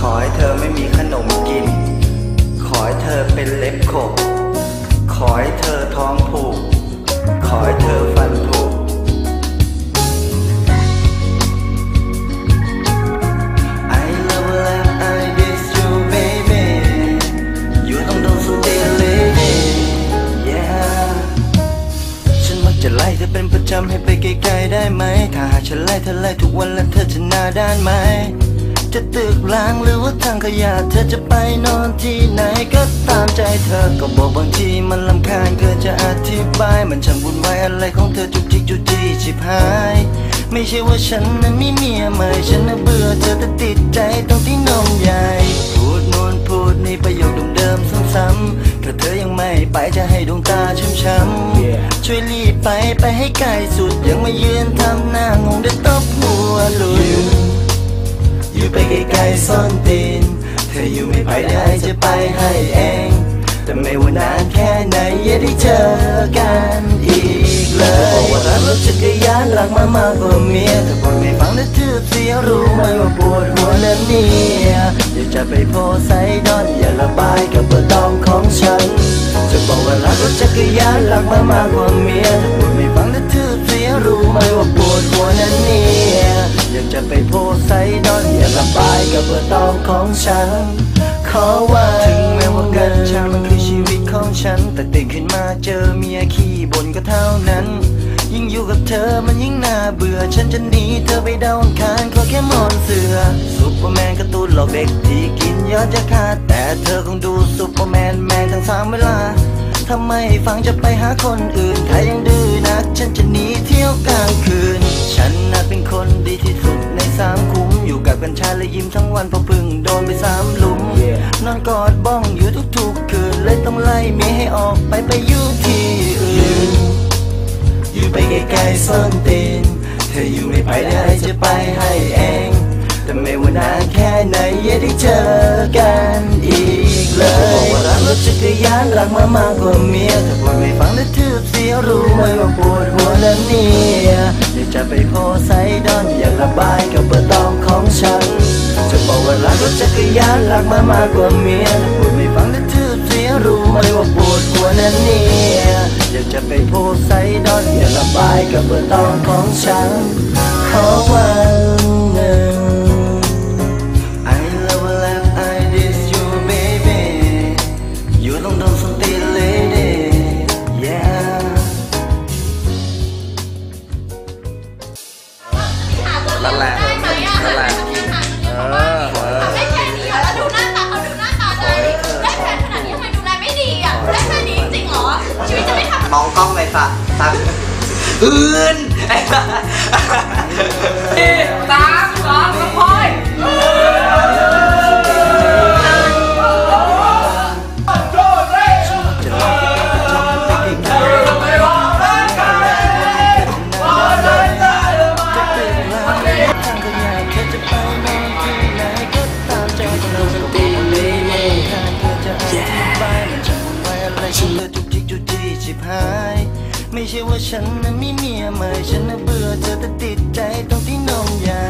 ขอให้เธอไม่มีขนมกิน ขอให้เธอเป็นเล็บขบ ขอให้เธอท้องผูก ขอให้เธอฟันผุ I love and I miss you baby อยู่ต้องโดนสตีน lady yeah ฉันมักจะไล่เธอเป็นประจำให้ไปไกลๆได้ไหม ถ้าหากฉันไล่เธอไล่ทุกวันแล้วเธอจะหน้าด้านไหม จะตึกล้างหรือว่าทางขยะ เธอจะไปนอนที่ไหนก็ตามใจเธอ ก็บอกบางทีมันลำคาญเกินจะอธิบาย มันช่างวุ่นวายอะไรของเธอจุกจิกจุกจี้ชิบหาย ไม่ใช่ว่าฉันนั้นมีเมียใหม่ ฉันน่ะเบื่อเธอแต่ติดใจตรงที่นมใหญ่ พูดโน่นพูดนี่ประโยคเดิมๆซ้ำๆถ้าเธอยังไม่ไปจะให้ดวงตาช้ำๆช่วยรีบไปไปให้ไกลสุดยังมายืนทำหน้างงเดี๋ยวต ไปซ่อนตีน เธออยู่ไม่ไปได้จะไปให้เอง แต่ไม่ว่านานแค่ไหนอย่าได้เจอกันอีกเลยบอกว่ารักรถจักรยานรักมามากกว่าเมียถ้าพูดไม่ฟังแล้วทืบเสียรู้ไหมว่าปวดหัวนะเนี่ยอยาจะไปโพไซดอนอย่าระบายกับเบอร์ตองของฉัน จะบอกว่ารักรถจักรยานรักมามากกว่าเมียถ้าพูดไม่ฟังแล้วทืบเสียรู้ไหมว่าปวดหัวนะเนี่ย กับเบอร์ตองของฉัน ขอว่าถึงแม้ว่ากัญชามันคือชีวิตของฉัน แต่ตื่นขึ้นมาเจอเมียขี้บ่นก็เท่านั้น ยิ่งอยู่กับเธอมันยิ่งน่าเบื่อ ฉันจะหนีเธอไปดาวอังคารขอแค่มอนเสือซุปเปอร์แมนกร์ตูนหลอกเด็กที่กินยอดจะขาดแต่เธอคงดูซุปเปอร์แมนแมนทั้งสามเวลาทำไมฟังจะไปหาคนอื่น ถ้ายังดื้อนัก ฉันจะหนีเที่ยวกลางคืน ฉันน่ะเป็นคนดีที่สุดในสาย กับกัญชาและยิ้มทั้งวันเพราะเพึ่งโดนไปสามหลุม นอนกอดบ้องอยู่ทุกๆคืนเลยต้องไล่เมียให้ออกไปไปอยู่ที่อื่น อยู่ไปไกลๆซ่อนตีนเธออยู่ไม่ไปได้จะไปให้เองแต่ไม่ว่านานแค่ไหนอย่าได้เจอกันอีกเลยบอกว่ารักรถจักรยานรักมามากกว่าเมียถ้าพูดไม่ฟังแล้วทืบเสียรู้ไหมว่าปวดหัวนะเนี่ย อยากจะไปโพไซดอนอยากระบายกับเบอร์ตองของฉัน จะบอกว่ารักรถจักรยานรักมามากกว่าเมียถ้าพูดไม่ฟังและทื่อเสียรู้ไหมว่าปวดหัวนะเนี่ยอยากจะไปโพไซดอนอยากระบายกับเบอร์ตองของฉันขอว่า ไม่ทำมองกล้องเลยค่ะสักอื่นไอ้บ้าสามสองกระพอยไม่ ใช่ว่าฉันน่ะไม่มีอะไรฉันน่ะเบื่อเธอแต่ติดใจตรงที่นมใหญ่